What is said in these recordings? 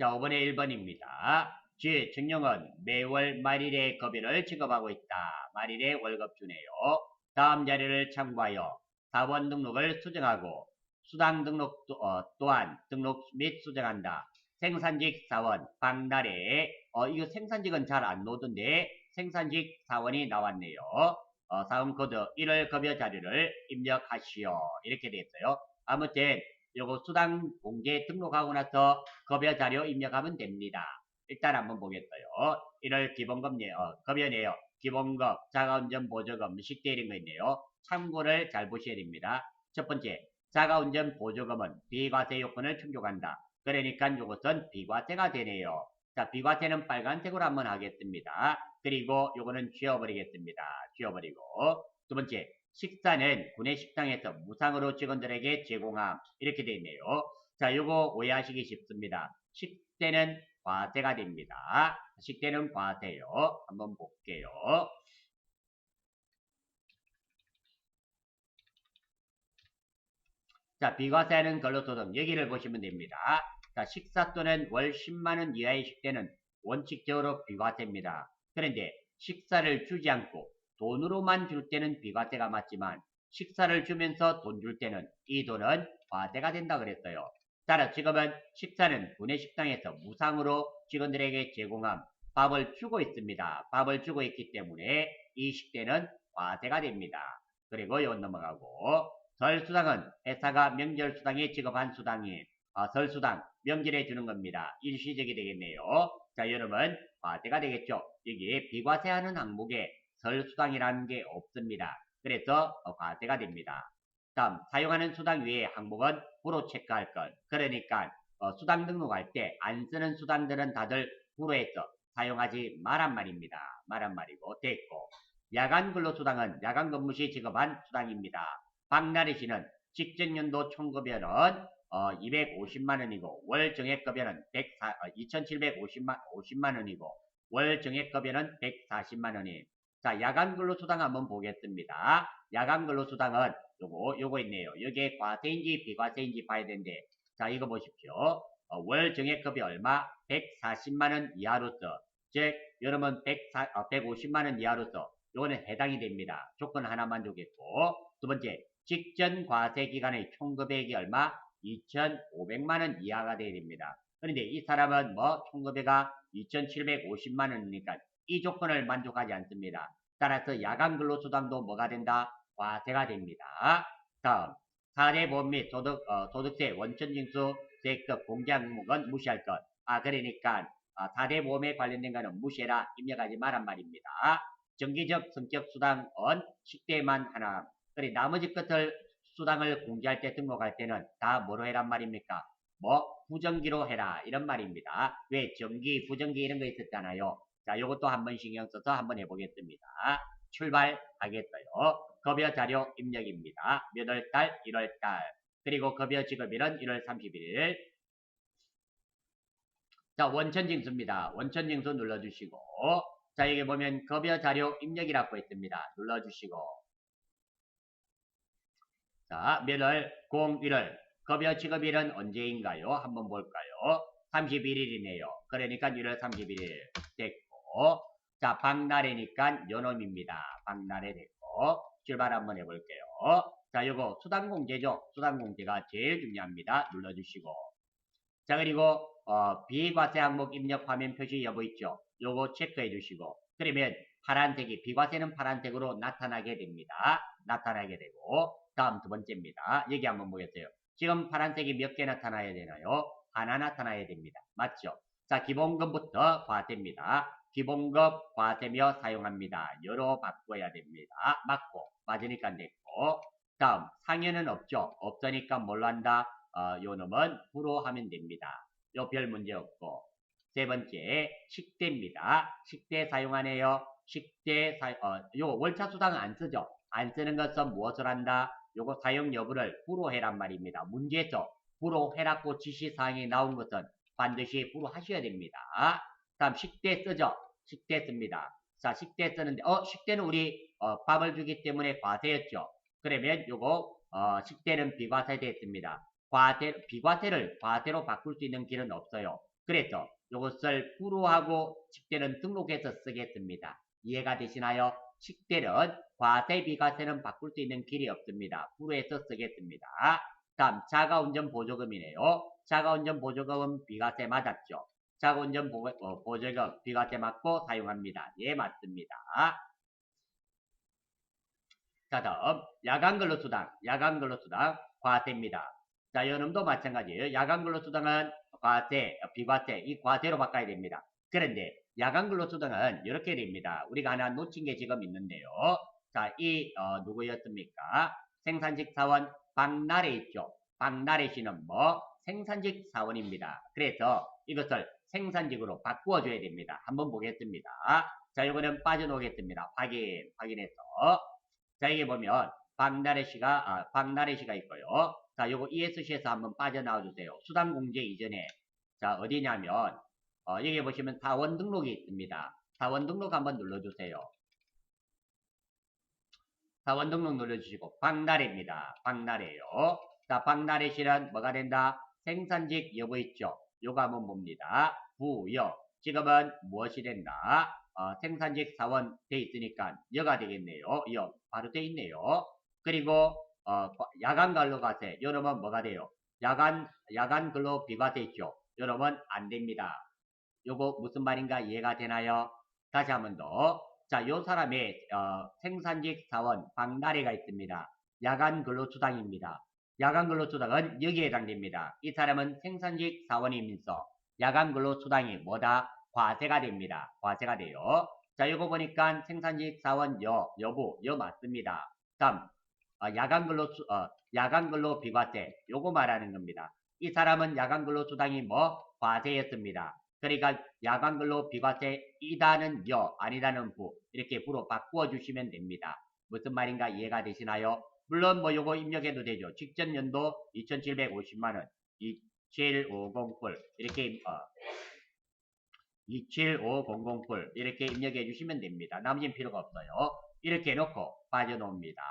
자, 5번에 1번입니다. G 증령은 매월 말일에 급여를 지급하고 있다. 말일에 월급 주네요. 다음 자료를 참고하여 4번 등록을 수정하고 수당 등록 또, 어, 또한 등록 및 수정한다. 생산직 사원 박날에 어, 이거 생산직은 잘 안 나오던데 생산직 사원이 나왔네요. 어, 사원 코드 1월 급여 자료를 입력하시오. 이렇게 돼 있어요. 아무튼 요거 수당 공제 등록하고 나서 급여 자료 입력하면 됩니다. 일단 한번 보겠어요. 1월 기본급 내, 어, 급여 내요. 기본급, 자가운전 보조금, 식대 이런 거 있네요. 참고를 잘 보셔야 됩니다. 첫 번째, 자가운전 보조금은 비과세 요건을 충족한다. 그러니까 요것은 비과세가 되네요. 자, 비과세는 빨간색으로 한번 하겠습니다. 그리고 요거는 지워버리겠습니다. 지워버리고. 두 번째, 식사는 구내 식당에서 무상으로 직원들에게 제공함. 이렇게 되어 있네요. 자, 요거 오해하시기 쉽습니다. 식대는 과세가 됩니다. 식대는 과세요. 한번 볼게요. 자, 비과세는 근로소득 여기를 보시면 됩니다. 자, 식사 또는 월 10만원 이하의 식대는 원칙적으로 비과세입니다. 그런데 식사를 주지 않고 돈으로만 줄 때는 비과세가 맞지만 식사를 주면서 돈 줄 때는 이 돈은 과세가 된다 그랬어요. 따라 지금은 식사는 구내식당에서 무상으로 직원들에게 제공함 밥을 주고 있습니다. 밥을 주고 있기 때문에 이 식대는 과세가 됩니다. 그리고 이건 넘어가고 설수당은 회사가 명절 수당에 지급한 수당이 어, 설수당 명절에 주는 겁니다. 일시적이 되겠네요. 자 여러분 과세가 되겠죠. 여기에 비과세하는 항목에 설수당이라는 게 없습니다. 그래서 어, 과세가 됩니다. 다음 사용하는 수당 외에 항목은 후로 체크할 것. 그러니까 어, 수당 등록할 때 안 쓰는 수당들은 다들 후로해서 사용하지 말란 말입니다. 말한 말이고 됐고 야간 근로수당은 야간 근무 시 지급한 수당입니다. 박나래 씨는 직전 연도 총급여는 어, 250만 원이고 월 정액급여는 104, 어, 2,750만 50만 원이고 월 정액급여는 140만 원이. 자 야간 근로수당 한번 보겠습니다. 야간 근로수당은 요거 요거 있네요. 여기에 과세인지 비과세인지 봐야 되는데 자 이거 보십시오. 어, 월 정액급여 얼마? 140만 원 이하로서 즉 여러분 104, 어, 150만 원 이하로서 요거는 해당이 됩니다. 조건 하나만 주겠고 두 번째 직전 과세 기간의 총급액이 얼마? 2,500만 원 이하가 돼야 됩니다. 그런데 이 사람은 뭐 총급여가 2,750만 원이니까 이 조건을 만족하지 않습니다. 따라서 야간 근로 수당도 뭐가 된다? 과세가 됩니다. 다음, 사례보험 및 소득, 어, 소득세 원천징수 세액적 공제 항목은 무시할 것. 아, 그러니까 아, 사례보험에 관련된 거는 무시해라 입력하지 말란 말입니다. 정기적 성격 수당은 식대만 하나. 그래 나머지 것을 수당을 공제할 때 등록할 때는 다 뭐로 해란 말입니까? 뭐 부정기로 해라 이런 말입니다. 왜 정기, 부정기 이런 거 있었잖아요. 자, 이것도 한번 신경 써서 한번 해보겠습니다. 출발하겠어요. 급여 자료 입력입니다. 몇 월 달? 1월 달. 그리고 급여 지급일은 1월 31일. 자, 원천징수입니다. 원천징수 눌러주시고 자, 여기 보면 급여 자료 입력이라고 있습니다. 눌러주시고 자, 몇 월? 01월. 급여 지급일은 언제인가요? 한번 볼까요? 31일이네요. 그러니까 1월 31일 됐고 자, 박날이니까 연놈입니다. 박날에 됐고 출발 한번 해볼게요. 자, 요거 수당공제죠. 수당공제가 제일 중요합니다. 눌러주시고 자, 그리고 어, 비과세 항목 입력 화면 표시 여부 있죠. 요거 체크해 주시고 그러면 파란색이 비과세는 파란색으로 나타나게 됩니다. 나타나게 되고 다음 두 번째입니다. 여기 한번 보겠어요. 지금 파란색이 몇 개 나타나야 되나요? 하나 나타나야 됩니다. 맞죠? 자, 기본급부터 과세입니다. 기본급 과세며 사용합니다. 여로 바꿔야 됩니다. 맞고 맞으니까 됐고 다음 상여는 없죠. 없으니까 한다? 어, 요 놈은 후로 하면 됩니다. 요 별 문제 없고 세 번째 식대입니다. 식대 사용하네요. 식대 사, 어, 요 월차 수당은 안 쓰죠. 안 쓰는 것은 무엇을 한다? 요거 사용 여부를 후로 해란 말입니다. 문제에서 후로 해라고 지시사항이 나온 것은 반드시 후로 하셔야 됩니다. 다음 식대 쓰죠. 식대 씁니다. 자 식대 쓰는데 어 식대는 우리 어, 밥을 주기 때문에 과세였죠. 그러면 요거 어, 식대는 비과세 됐습니다. 과세 비과세를 과세로 바꿀 수 있는 길은 없어요. 그래서 이것을 부로하고 식대는 등록해서 쓰겠습니다. 이해가 되시나요? 식대는 과세 비과세는 바꿀 수 있는 길이 없습니다. 부로해서 쓰겠습니다. 다음 자가운전 보조금이네요. 자가운전 보조금은 비과세 맞았죠. 자가운전 보, 어, 보조금 비과세 맞고 사용합니다. 예 맞습니다. 자 다음 야간 근로수당 야간 근로수당 과세입니다. 자 요놈도 마찬가지예요. 야간 근로수당은 과세 비과세 이 과세로 바꿔야 됩니다. 그런데 야간 근로수당은 이렇게 됩니다. 우리가 하나 놓친 게 지금 있는데요. 자, 이 어, 누구였습니까? 생산직 사원 박나래 있죠. 박나래 씨는 뭐 생산직 사원입니다. 그래서 이것을 생산직으로 바꾸어 줘야 됩니다. 한번 보겠습니다. 자, 이거는 빠져놓겠습니다. 확인, 확인해서. 자, 이게 보면 박나래 씨가 아, 박나래 씨가 있고요. 자, 요거 ESC에서 한번 빠져나와 주세요. 수당 공제 이전에 자, 어디냐면 어, 여기 보시면 사원 등록이 있습니다. 사원 등록 한번 눌러주세요. 사원 등록 눌러주시고 박나래입니다. 박나래요. 자, 박나래 씨는 뭐가 된다? 생산직 여부 있죠. 한번 봅니다. 부여. 지금은 무엇이 된다? 어, 생산직 사원 돼 있으니까 여가 되겠네요. 여 바로 돼 있네요. 그리고 어, 야간 근로 과세. 요놈은 뭐가 돼요? 야간 야간 근로 비과세 있죠. 요놈은 안 됩니다. 요거 무슨 말인가 이해가 되나요? 다시 한 번 더. 자, 요 사람의 어, 생산직 사원 박나래가 있습니다. 야간 근로 수당입니다. 야간 근로수당은 여기에 해당됩니다. 이 사람은 생산직 사원이면서 야간 근로수당이 뭐다? 과세가 됩니다. 과세가 돼요. 자, 요거 보니까 생산직 사원 여, 여부, 여 맞습니다. 다음, 어, 야간 근로, 수, 어, 야간 근로 비과세, 요거 말하는 겁니다. 이 사람은 야간 근로 수당이 뭐? 과세였습니다. 그러니까 야간 근로 비과세 이다는 여, 아니다는 부 이렇게 부로 바꾸어 주시면 됩니다. 무슨 말인가 이해가 되시나요? 물론 뭐 요거 입력해도 되죠. 직전 연도 2,750만원, 27508 이렇게 어, 27500불 이렇게 입력해 주시면 됩니다. 나머지는 필요가 없어요. 이렇게 해놓고 빠져놓습니다.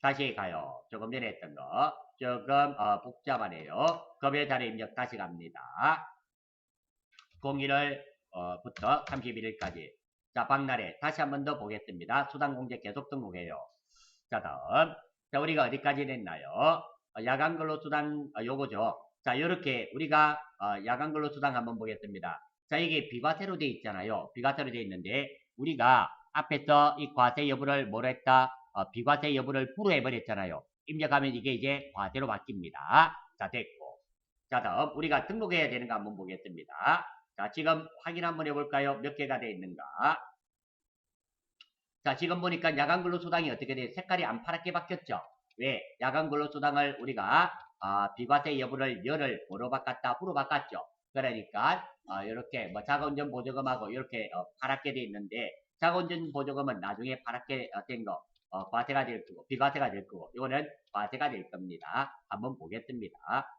다시 가요. 조금 전에 했던 거. 조금 어, 복잡하네요. 급여 자료 입력 다시 갑니다. 01월 어, 부터 31일까지. 자, 박날에 다시 한 번 더 보겠습니다. 수당 공제 계속 등록해요. 자, 다음. 자, 우리가 어디까지 됐나요? 어, 야간 근로 수당 어, 요거죠. 자, 이렇게 우리가 어, 야간 근로 수당 한번 보겠습니다. 자, 이게 비과세로 돼 있잖아요. 비과세로 돼 있는데 우리가 앞에서 이 과세 여부를 뭐로 했다? 어, 비과세 여부를 불허해 버렸잖아요. 입력하면 이게 이제 과세로 바뀝니다. 자, 됐고. 자, 다음 우리가 등록해야 되는 거 한번 보겠습니다. 자, 지금 확인 한번 해볼까요? 몇 개가 되어 있는가? 자, 지금 보니까 야간 근로수당이 어떻게 돼? 색깔이 안 파랗게 바뀌었죠? 왜? 야간 근로수당을 우리가 아, 비과세 여부를 열을 뭐로 바꿨다? 후로 바꿨죠? 그러니까 어, 이렇게 뭐 자가운전 보조금하고 이렇게 어, 파랗게 돼 있는데 자가운전 보조금은 나중에 파랗게 어, 된 거, 어, 과세가 될 거고, 비과세가 될 거고, 이거는 과세가 될 겁니다. 한번 보겠습니다.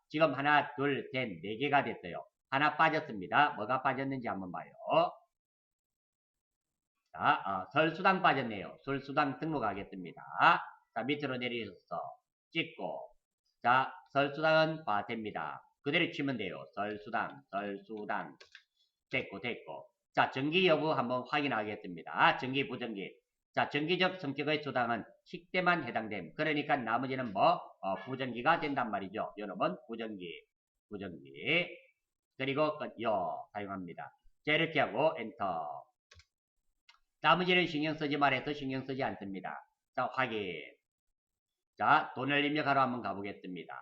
지금 하나, 둘, 셋, 네 개가 됐어요. 하나 빠졌습니다. 뭐가 빠졌는지 한번 봐요. 자, 어, 설수당 빠졌네요. 설수당 등록하겠습니다. 자, 밑으로 내리셔서 찍고, 자, 설수당은 과세입니다. 그대로 치면 돼요. 설수당, 설수당. 됐고, 됐고. 자, 정기 여부 한번 확인하겠습니다. 정기, 부정기. 자, 정기적 성격의 수당은 식대만 해당됨. 그러니까 나머지는 뭐, 어, 부정기가 된단 말이죠. 여러분, 부정기, 부정기. 그리고 끝, 여, 사용합니다. 자, 이렇게 하고, 엔터. 나머지는 신경 쓰지 말아서 신경 쓰지 않습니다. 자, 확인. 자, 돈을 입력하러 한번 가보겠습니다.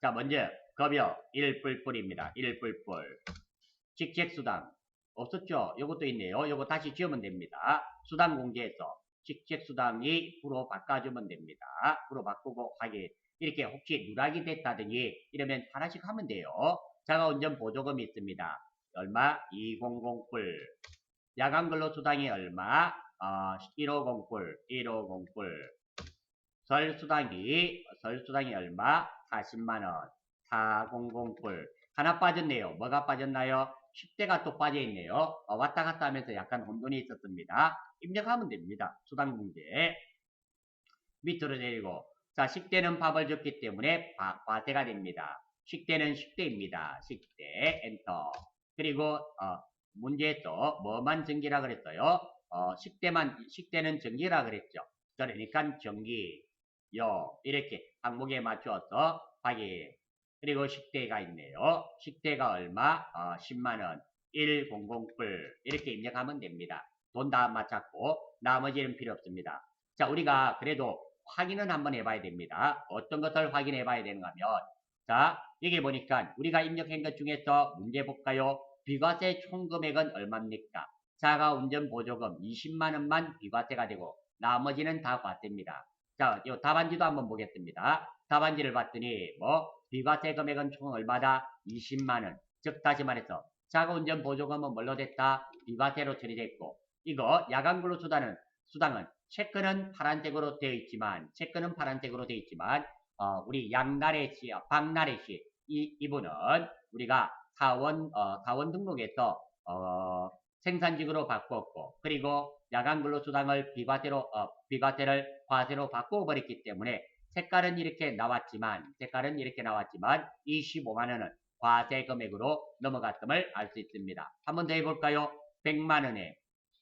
자, 먼저, 급여 1뿔뿔입니다. 1뿔뿔. 직책수당. 없었죠? 요것도 있네요. 요거 다시 지우면 됩니다. 수당 공제에서 직책수당이 부로 바꿔주면 됩니다. 부로 바꾸고 확인. 이렇게 혹시 누락이 됐다든지 이러면 하나씩 하면 돼요. 자가운전 보조금이 있습니다. 얼마? 200불. 야간 근로 수당이 얼마? 어, 1500불. 1500불. 설 수당이, 설 수당이 얼마? 40만원. 400불. 하나 빠졌네요. 뭐가 빠졌나요? 10대가 또 빠져있네요. 어, 왔다 갔다 하면서 약간 혼돈이 있었습니다. 입력하면 됩니다. 수당공제. 밑으로 내리고. 자, 10대는 밥을 줬기 때문에 과, 과세가 됩니다. 식대는 식대입니다. 식대 엔터. 그리고 어, 문제에서 뭐만 전기라 그랬어요? 어, 식대만 식대는 전기라 그랬죠. 그러니까 전기 요 이렇게 항목에 맞추어서 확인. 그리고 식대가 있네요. 식대가 얼마? 어, 10만 원. 1000불 이렇게 입력하면 됩니다. 돈 다 맞췄고 나머지는 필요 없습니다. 자 우리가 그래도 확인은 한번 해봐야 됩니다. 어떤 것을 확인해 봐야 되는가 하면 자 여기 보니까 우리가 입력한 것 중에서 문제 볼까요? 비과세 총 금액은 얼마입니까? 자가 운전 보조금 20만 원만 비과세가 되고 나머지는 다 과세입니다. 자, 요 답안지도 한번 보겠습니다. 답안지를 봤더니 뭐 비과세 금액은 총 얼마다? 20만 원. 즉 다시 말해서 자가 운전 보조금은 뭘로 됐다? 비과세로 처리됐고 이거 야간 근로 수당은 수당은 체크는 파란색으로 되어 있지만 체크는 파란색으로 되어 있지만 어, 우리 양나래 씨, 어, 박나래 씨, 이, 이분은 우리가 사원, 어, 사원 등록에서, 어, 생산직으로 바꿨고, 그리고 야간 근로수당을 비과세로, 어, 비과세를 과세로 바꿔버렸기 때문에 색깔은 이렇게 나왔지만, 색깔은 이렇게 나왔지만, 25만원은 과세 금액으로 넘어갔음을 알 수 있습니다. 한 번 더 해볼까요? 100만원에,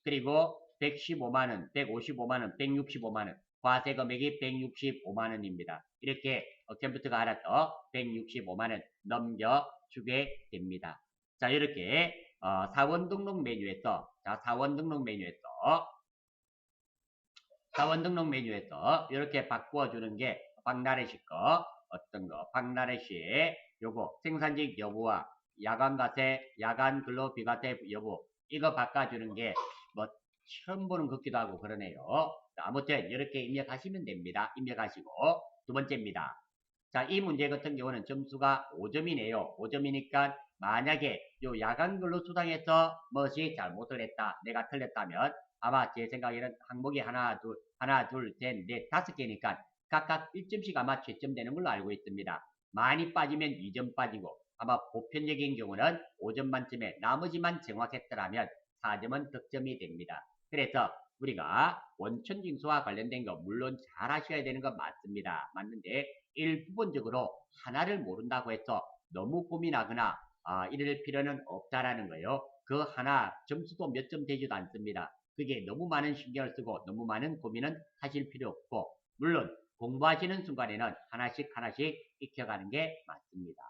그리고 115만원, 155만원, 165만원. 과세 금액이 165만원입니다. 이렇게 어, 컴퓨터가 알아서 165만원 넘겨주게 됩니다. 자 이렇게 어, 사원 등록 메뉴에서 자 사원 등록 메뉴에서 사원 등록 메뉴에서 이렇게 바꾸어 주는 게 박나래 씨 거 어떤 거 박나래 씨의 요거 생산직 여부와 야간과세 야간 근로 비과세 여부 이거 바꿔주는 게 뭐 처음 보는 것 같기도 하고 그러네요. 자, 아무튼 이렇게 입력하시면 됩니다. 입력하시고 두 번째입니다. 자, 이 문제 같은 경우는 점수가 5점이네요. 5점이니까 만약에 요 야간 근로 수당에서 무엇이 잘못을 했다. 내가 틀렸다면 아마 제 생각에는 항목이 하나, 둘, 하나, 둘, 셋, 넷, 다섯 개니까 각각 1점씩 아마 채점 되는 걸로 알고 있습니다. 많이 빠지면 2점 빠지고 아마 보편적인 경우는 5점 만점에 나머지만 정확했더라면 4점은 득점이 됩니다. 그래서 우리가 원천징수와 관련된 거 물론 잘 하셔야 되는 건 맞습니다. 맞는데 일부분적으로 하나를 모른다고 해서 너무 고민하거나 아, 이럴 필요는 없다라는 거예요. 그 하나 점수도 몇 점 되지도 않습니다. 그게 너무 많은 신경을 쓰고 너무 많은 고민은 하실 필요 없고 물론 공부하시는 순간에는 하나씩 하나씩 익혀가는 게 맞습니다.